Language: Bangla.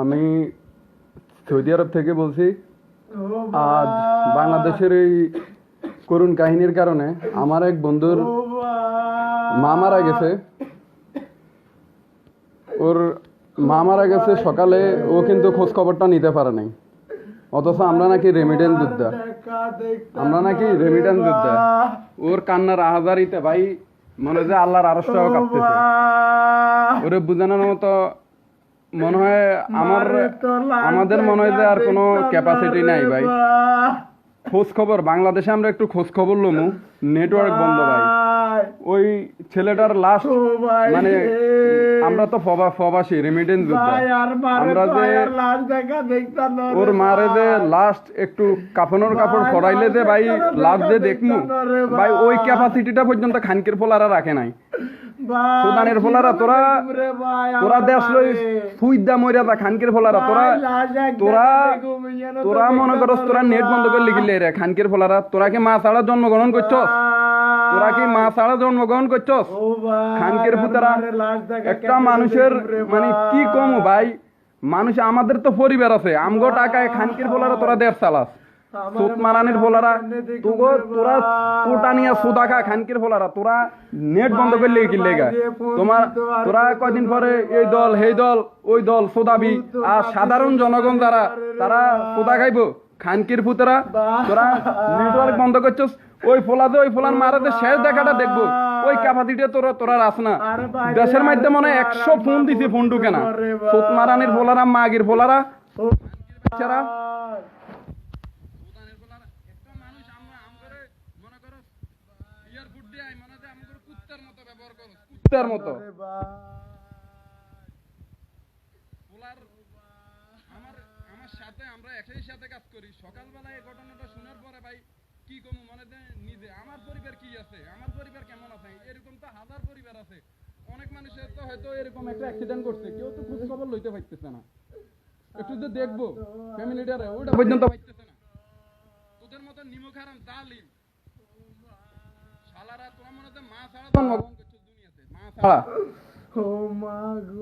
আমি সৌদি আরব থেকে বলছি। আজ বাংলাদেশের এই করুণ কাহিনীর কারণে আমার এক বন্ধুর মা মারা গেছে। ওর মা মারা গেছে সকালে, ও কিন্তু খোঁজ খবরটা নিতে পারে নাই। অথচ আমরা নাকি রেমিডেন্স যোদ্ধা আমরা নাকি রেমিডেন্স যোদ্ধা ওর কান্নার আহাজারিতে ভাই মনে হয় যে আল্লাহর আরশটাও কাঁপতেছে। ওরে বুঝানোর মতো মনে হয় আমার আমাদের মনে হয় যে আর কোনো ক্যাপাসিটি নাই ভাই। খোঁজ খবর বাংলাদেশে আমরা একটু খোঁজ খবর লমু। নেটওয়ার্ক বন্ধ ভাই। ওই ছেলেটার লাস্ট মানে আমরা তো ফবা ফবাসী রেমিডেন্স যোদ্ধা। আমরা যে ওর মারে যে লাস্ট একটু কাফনের কাপড় ফরাইলে যে ভাই লাস্ট যে দেখমু। ভাই ওই ক্যাপাসিটিটা পর্যন্ত খানকের ফোলারা রাখে নাই। সুদানের ফোলারা তোরা তোরা দেশ লই সুইদা মইরা যা খানকের ফোলারা তোরা তোরা তোরা মনে করস তোরা নেট বন্ধ করে লিখিলে রে খানকের ফোলারা। তোরা কি মা ছাড়া জন্মগ্রহণ করছস? তোরা কি মা ছাড়া জন্মগ্রহণ করছস? খানকের পুতারা একটা মানুষের মানে কি কম ভাই? মানুষ আমাদের তো পরিবার আছে আমগো টাকায় খানকির বলারা তোরা দেড় চালাস তোরা তোরা নেট বন্ধ তোমার, তোরা কয়দিন পরে এই দল ওই দল সোদাবি। আর সাধারণ জনগণ যারা, তারা সোদা খাইবো, খানকির পুতরা, তোরা নেটওয়ার্ক বন্ধ করছস, ওই ফোলাতে, ওই ফোলার মারাতে শেষ দেখাটা দেখব। ওই ক্যাপাসিটি তোরা তোরা রাস না। দেশের মধ্যে মনে একশো ফোন দিছে, ফোন ঢুকে না। সুত মারানির ফোলারা, মাগির ফোলারা কুত্তার মতো পোলার আমার আমার সাথে আমরা একই সাথে কাজ করি। সকালবেলা এই ঘটনাটা শোনার পরে ভাই কি কমু মনে নিজে আমার পরিবার কি আছে? আমার পরিবার কেমন আছে? এরকম তো হাজার পরিবার আছে। অনেক মানুষের তো হয়তো এরকম একটা অ্যাক্সিডেন্ট করছে। কেউ তো খোঁজ খবর লইতে পারতেছে না। একটু যে দেখব ফ্যামিলিটারে ওইটা পর্যন্ত পাইতেছে না। তোদের মতো নিমক হারাম জালিম শালারা তোরা মনে হয় মা ছাড়া জন্মগ্রহণ করছিস দুনিয়াতে মা ছাড়া ও মা গো।